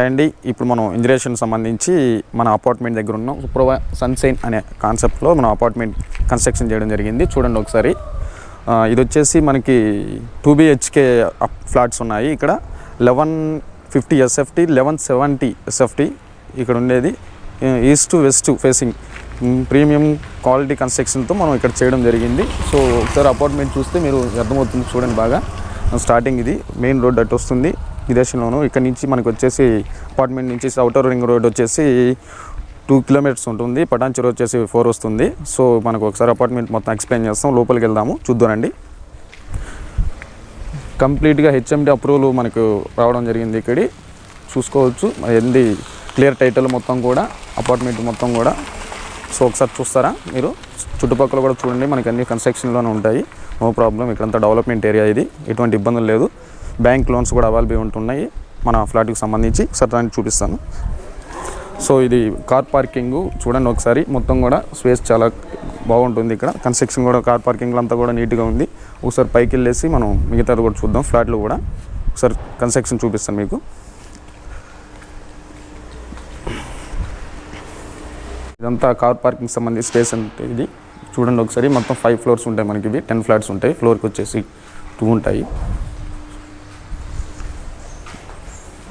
అండి ఇప్పుడు మనం ఇంజరేషన్ సంబంధించి మన అపార్ట్మెంట్ దగ్గర ఉన్నాం. సుప్రభ సన్సైన్ అనే కాన్సెప్ట్లో మనం అపార్ట్మెంట్ కన్స్ట్రక్షన్ చేయడం జరిగింది. చూడండి ఒకసారి. ఇది వచ్చేసి మనకి టూ బిహెచ్కే ఫ్లాట్స్ ఉన్నాయి ఇక్కడ. Eleven fifty SFT eleven seventy SFT ఇక్కడ ఉండేది. East west facing premium quality కన్స్ట్రక్షన్తో మనం ఇక్కడ చేయడం జరిగింది. సో ఒకసారి అపార్ట్మెంట్ చూస్తే మీరు అర్థమవుతుంది చూడండి బాగా. స్టార్టింగ్ ఇది మెయిన్ రోడ్ అటు వస్తుంది. విదేశంలోను. ఇక్కడ నుంచి మనకు వచ్చేసి అపార్ట్మెంట్ నుంచి అవుటర్ రింగ్ రోడ్ వచ్చేసి టూ కిలోమీటర్స్ ఉంటుంది. పటాన్చెరు వచ్చేసి ఫోర్ వస్తుంది. సో మనకు ఒకసారి అపార్ట్మెంట్ మొత్తం ఎక్స్ప్లెయిన్ చేస్తాం. లోపలికి వెళ్దాము. చూద్దామండి కంప్లీట్గా హెచ్ఎండి అప్రూవల్ మనకు రావడం జరిగింది ఇక్కడ. చూసుకోవచ్చు. ఏంది? క్లియర్ టైటిల్ మొత్తం కూడా అపార్ట్మెంట్ మొత్తం కూడా. సో ఒకసారి చూస్తారా మీరు? చుట్టుపక్కల కూడా చూడండి. మనకి అన్ని కన్స్ట్రక్షన్లోనే ఉంటాయి. No problem. ఇక్కడంతా డెవలప్మెంట్ ఏరియా ఇది. ఎటువంటి ఇబ్బందులు లేదు. బ్యాంక్ లోన్స్ కూడా అవైలబుల్ ఉంటున్నాయి. మన ఫ్లాట్కి సంబంధించి ఒకసారి దాన్ని చూపిస్తాను. సో ఇది కార్ పార్కింగ్ చూడండి ఒకసారి. మొత్తం కూడా స్పేస్ చాలా బాగుంటుంది ఇక్కడ. కన్స్ట్రక్షన్ కూడా కార్ పార్కింగ్ అంతా కూడా నీట్గా ఉంది. ఒకసారి పైకి వెళ్ళేసి మనం మిగతాది కూడా చూద్దాం. ఫ్లాట్లు కూడా ఒకసారి కన్స్ట్రక్షన్ చూపిస్తాను మీకు. ఇదంతా కార్ పార్కింగ్ సంబంధించి స్పేస్ అంటే ఇది. చూడండి ఒకసారి. మొత్తం ఫైవ్ ఫ్లోర్స్ ఉంటాయి మనకి ఇవి. టెన్ ఫ్లాట్స్ ఉంటాయి. ఫ్లోర్కి వచ్చేసి టూ ఉంటాయి.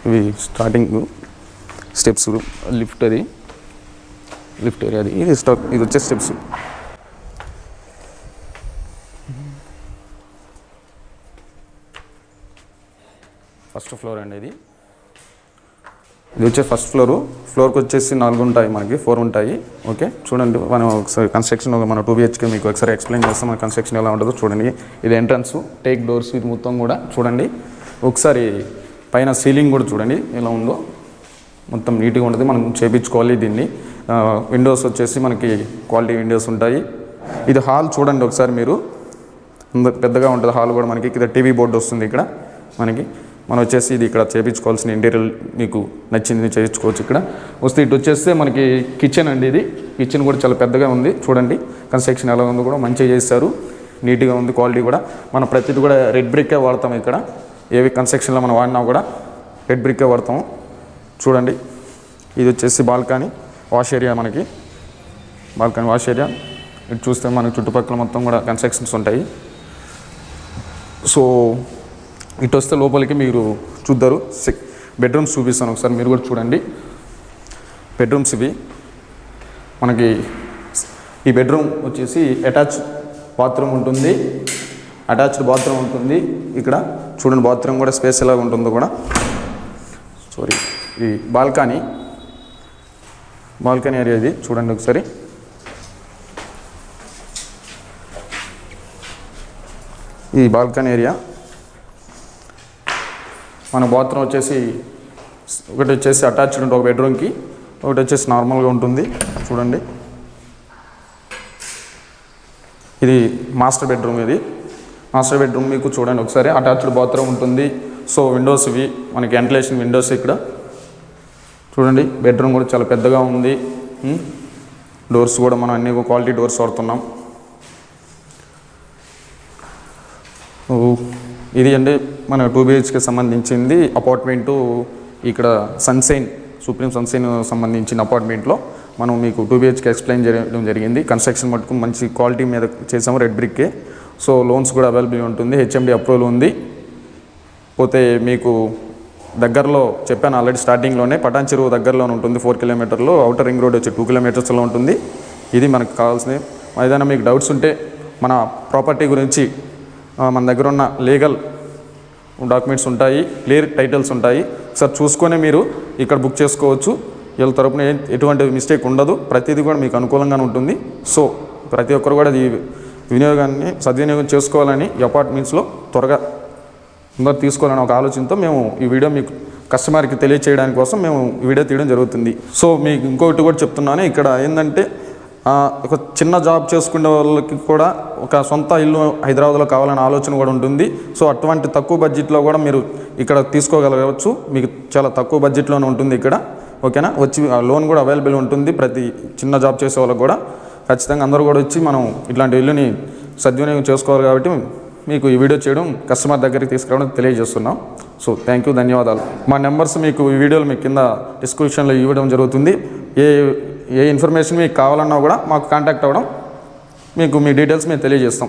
ఇవి స్టార్టింగ్ స్టెప్స్ లిఫ్ట్ అది. లిఫ్ట్ ఏరియా అది. ఇది స్టాప్ ఇది వచ్చే స్టెప్స్ ఫస్ట్ ఫ్లోర్ అండి ఇది. ఇది వచ్చే ఫస్ట్ ఫ్లోరు ఫ్లోర్కి వచ్చేసి నాలుగు ఉంటాయి మనకి. ఫోర్ ఉంటాయి. ఓకే చూడండి మనం ఒకసారి కన్స్ట్రక్షన్ మన టూ బిహెచ్కే మీకు ఒకసారి ఎక్స్ప్లెయిన్ చేస్తాం మన కన్స్ట్రక్షన్ ఎలా ఉంటుందో చూడండి. ఇది ఎంట్రన్స్ టేక్ డోర్స్ ఇది మొత్తం కూడా చూడండి. ఒకసారి పైన సీలింగ్ కూడా చూడండి ఎలా ఉందో. మొత్తం నీట్గా ఉంటుంది మనం చేపించుకోవాలి దీన్ని. విండోస్ వచ్చేసి మనకి క్వాలిటీ విండోస్ ఉంటాయి. ఇది హాల్ చూడండి ఒకసారి మీరు. పెద్దగా ఉంటుంది హాల్ కూడా మనకి. ఇక్కడ టీవీ బోర్డు వస్తుంది ఇక్కడ మనకి. మనం వచ్చేసి ఇది ఇక్కడ చేయించుకోవాల్సిన ఇంటీరియర్ మీకు నచ్చింది చేయించుకోవచ్చు ఇక్కడ. వస్తే ఇటు వచ్చేస్తే మనకి కిచెన్ అండి ఇది. కిచెన్ కూడా చాలా పెద్దగా ఉంది చూడండి. కన్స్ట్రక్షన్ ఎలా ఉందో కూడా మంచిగా చేస్తారు. నీట్గా ఉంది క్వాలిటీ కూడా. మనం ప్రతిది కూడా రెడ్ బ్రిక్కే వాడతాం ఇక్కడ. ఏవి కన్స్ట్రక్షన్లో మనం వాడినా కూడా హెడ్ బ్రిక్కే వాడతాము. చూడండి ఇది వచ్చేసి బాల్కనీ వాష్ ఏరియా మనకి. Balcony wash area. ఇటు చూస్తే మనకి చుట్టుపక్కల మొత్తం కూడా కన్స్ట్రక్షన్స్ ఉంటాయి. సో ఇటు వస్తే లోపలికి మీరు చూద్దరు. బెడ్రూమ్స్ చూపిస్తాను ఒకసారి మీరు కూడా చూడండి. బెడ్రూమ్స్ ఇవి. మనకి ఈ బెడ్రూమ్ వచ్చేసి అటాచ్ బాత్రూమ్ ఉంటుంది. అటాచ్డ్ బాత్రూమ్ ఉంటుంది. ఇక్కడ చూడండి బాత్రూమ్ కూడా స్పేస్ ఎలా ఉంటుందో కూడా. సారీ ఈ బాల్కనీ. బాల్కనీ ఏరియా ఇది చూడండి ఒకసారి. ఈ బాల్కనీ ఏరియా. మన బాత్రూమ్ వచ్చేసి ఒకటి వచ్చేసి అటాచ్డ్ ఉంటుంది ఒక బెడ్రూమ్కి. ఒకటి వచ్చేసి నార్మల్గా ఉంటుంది చూడండి. ఇది మాస్టర్ బెడ్రూమ్ ఇది. మాస్టర్ బెడ్రూమ్ మీకు చూడండి. ఒకసారి అటాచ్డ్ బాత్రూమ్ ఉంటుంది. సో విండోస్ ఇవి. మనకి వెంటిలేషన్ విండోస్ ఇక్కడ. చూడండి బెడ్రూమ్ కూడా చాలా పెద్దగా ఉంది. డోర్స్ కూడా మనం అన్ని క్వాలిటీ డోర్స్ వాడుతున్నాం. ఓ, ఇది అండి మన టూ బిహెచ్కి సంబంధించింది అపార్ట్మెంటు. ఇక్కడ సన్సైన్ సుప్రీం సన్సైన్ సంబంధించిన అపార్ట్మెంట్లో మనం మీకు టూ బిహెచ్కి ఎక్స్ప్లెయిన్ చేయడం జరిగింది. కన్స్ట్రక్షన్ మటుకు మంచి క్వాలిటీ మీద చేసాము రెడ్ బ్రిక్కే. సో లోన్స్ కూడా అవైలబుల్ ఉంటుంది. హెచ్ఎండి అప్రూవల్ ఉంది. పోతే మీకు దగ్గరలో చెప్పాను ఆల్రెడీ స్టార్టింగ్లోనే పటాన్ చెరువు దగ్గరలోనే ఉంటుంది ఫోర్ కిలోమీటర్లో అవుటర్ రింగ్ రోడ్ వచ్చి టూ కిలోమీటర్స్లో ఉంటుంది. ఇది మనకు కావాల్సింది ఏదైనా మీకు డౌట్స్ ఉంటే మన ప్రాపర్టీ గురించి మన దగ్గర ఉన్న లీగల్ డాక్యుమెంట్స్ ఉంటాయి క్లియర్ టైటిల్స్ ఉంటాయి. సార్ చూసుకొని మీరు ఇక్కడ బుక్ చేసుకోవచ్చు. వీళ్ళ తరపున ఎటువంటి మిస్టేక్ ఉండదు. ప్రతిదీ కూడా మీకు అనుకూలంగానే ఉంటుంది. సో ప్రతి ఒక్కరు కూడా ఈ వినియోగాన్ని సద్వినియోగం చేసుకోవాలని ఈ అపార్ట్మెంట్స్లో త్వరగా అందరు తీసుకోవాలని ఒక ఆలోచనతో మేము ఈ వీడియో మీకు కస్టమర్కి తెలియచేయడానికి కోసం మేము వీడియో తీయడం జరుగుతుంది. సో మీకు ఇంకొకటి కూడా చెప్తున్నాను. ఇక్కడ ఏంటంటే ఒక చిన్న జాబ్ చేసుకునే వాళ్ళకి కూడా ఒక సొంత ఇల్లు హైదరాబాద్లో కావాలనే ఆలోచన కూడా ఉంటుంది. సో అటువంటి తక్కువ బడ్జెట్లో కూడా మీరు ఇక్కడ తీసుకోగలగవచ్చు. మీకు చాలా తక్కువ బడ్జెట్లోనే ఉంటుంది ఇక్కడ. ఓకేనా? వచ్చి ఆ లోన్ కూడా అవైలబుల్ ఉంటుంది ప్రతి చిన్న జాబ్ చేసే వాళ్ళకి కూడా. ఖచ్చితంగా అందరూ కూడా వచ్చి మనం ఇట్లాంటి ఇల్లుని సద్వినియోగం చేసుకోవాలి కాబట్టి మీకు ఈ వీడియో చేయడం కస్టమర్ దగ్గరికి తీసుకురావడం తెలియజేస్తున్నాం. సో థ్యాంక్ యూ ధన్యవాదాలు. మా నెంబర్స్ మీకు ఈ వీడియోలు మీకు కింద డిస్క్రిప్షన్లో ఇవ్వడం జరుగుతుంది. ఏ ఏ ఇన్ఫర్మేషన్ మీకు కావాలన్నా కూడా మాకు కాంటాక్ట్ అవ్వడం మీకు మీ డీటెయిల్స్ మేము తెలియజేస్తాం.